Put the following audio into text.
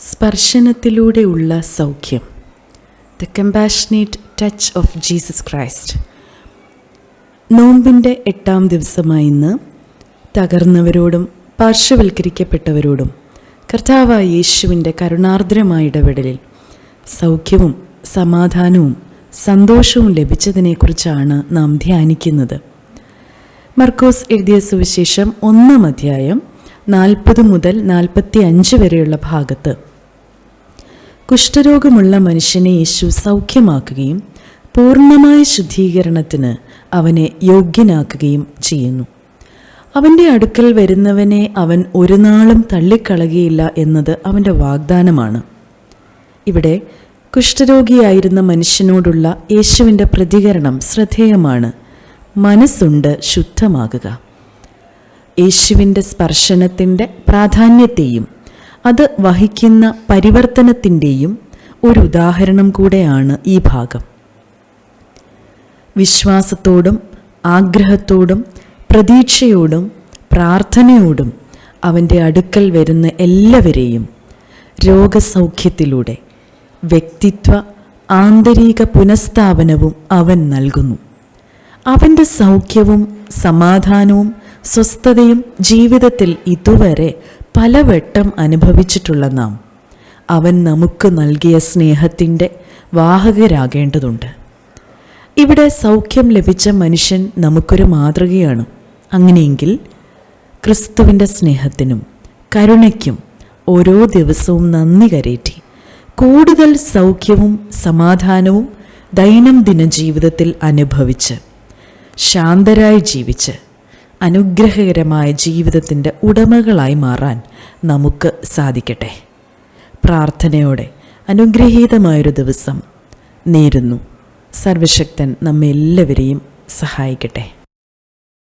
സ്പർശനത്തിലൂടെയുള്ള സൗഖ്യം. The compassionate touch of Jesus Christ നോമ്പിന്റെ എട്ടാം ദിവസമായ ഇന്ന് തകർന്നവരോടും പാർശ്വവൽക്കരിക്കപ്പെട്ടവരോടും കർത്താവായ യേശുവിന്റെ കരുണാർദ്രമായ ഇടപെടലിൽ സൗഖ്യവും സമാധാനവും സന്തോഷവും ലഭിച്ചതിനെക്കുറിച്ചാണ് നാം ധ്യാനിക്കുന്നത്. മർക്കോസ് എഴുതിയ സുവിശേഷം ഒന്നാം അധ്യായം നാൽപ്പത് മുതൽ നാൽപ്പത്തി അഞ്ച് വരെയുള്ള ഭാഗത്ത് കുഷ്ഠരോഗമുള്ള മനുഷ്യനെ യേശു സൗഖ്യമാക്കുകയും പൂർണമായ ശുദ്ധീകരണത്തിന് അവനെ യോഗ്യനാക്കുകയും ചെയ്യുന്നു. അവന്റെ അടുക്കൽ വരുന്നവനെ അവൻ ഒരു നാളും തള്ളിക്കളകയില്ല എന്നത് അവന്റെ വാഗ്ദാനമാണ്. ഇവിടെ കുഷ്ഠരോഗിയായിരുന്ന മനുഷ്യനോടുള്ള യേശുവിന്റെ പ്രതികരണം ശ്രദ്ധേയമാണ്. മനസ്സുണ്ട് ശുദ്ധമാകുക. യേശുവിന്റെ സ്പർശനത്തിന്റെ പ്രാധാന്യത്തെയും അത് വഹിക്കുന്ന പരിവർത്തനത്തിന്റെയും ഒരു ഉദാഹരണം കൂടെയാണ് ഈ ഭാഗം. വിശ്വാസത്തോടും ആഗ്രഹത്തോടും പ്രതീക്ഷയോടും പ്രാർത്ഥനയോടും അവന്റെ അടുക്കൽ വരുന്ന എല്ലാവരെയും രോഗസൗഖ്യത്തിലൂടെ വ്യക്തിത്വ ആന്തരിക പുനഃസ്ഥാപനവും അവൻ നൽകുന്നു. അവന്റെ സൗഖ്യവും സമാധാനവും സ്വസ്ഥതയും ജീവിതത്തിൽ ഇതുവരെ പലവട്ടം അനുഭവിച്ചിട്ടുള്ള നാം. അവൻ നമുക്ക് നൽകിയ സ്നേഹത്തിന്റെ വാഹകരാകേണ്ടതുണ്ട്. ഇവിടെ സൗഖ്യം ലഭിച്ച മനുഷ്യൻ നമുക്കൊരു മാതൃകയാണ്. അങ്ങനെയെങ്കിൽ ക്രിസ്തുവിന്റെ സ്നേഹത്തിനും കരുണയ്ക്കും ഓരോ ദിവസവും നന്ദി കരേറ്റി. കൂടുതൽ സൗഖ്യവും സമാധാനവും ദൈനംദിന ജീവിതത്തിൽ അനുഭവിച്ച് ശാന്തരായി ജീവിച്ച് അനുഗ്രഹകരമായ ജീവിതത്തിന്റെ ഉടമകളായി മാറാൻ നമുക്ക് സാധിക്കട്ടെ. പ്രാർത്ഥനയോടെ അനുഗ്രഹീതമായൊരു ദിവസം നേരുന്നു. സർവശക്തൻ നമ്മെല്ലാവരെയും സഹായിക്കട്ടെ.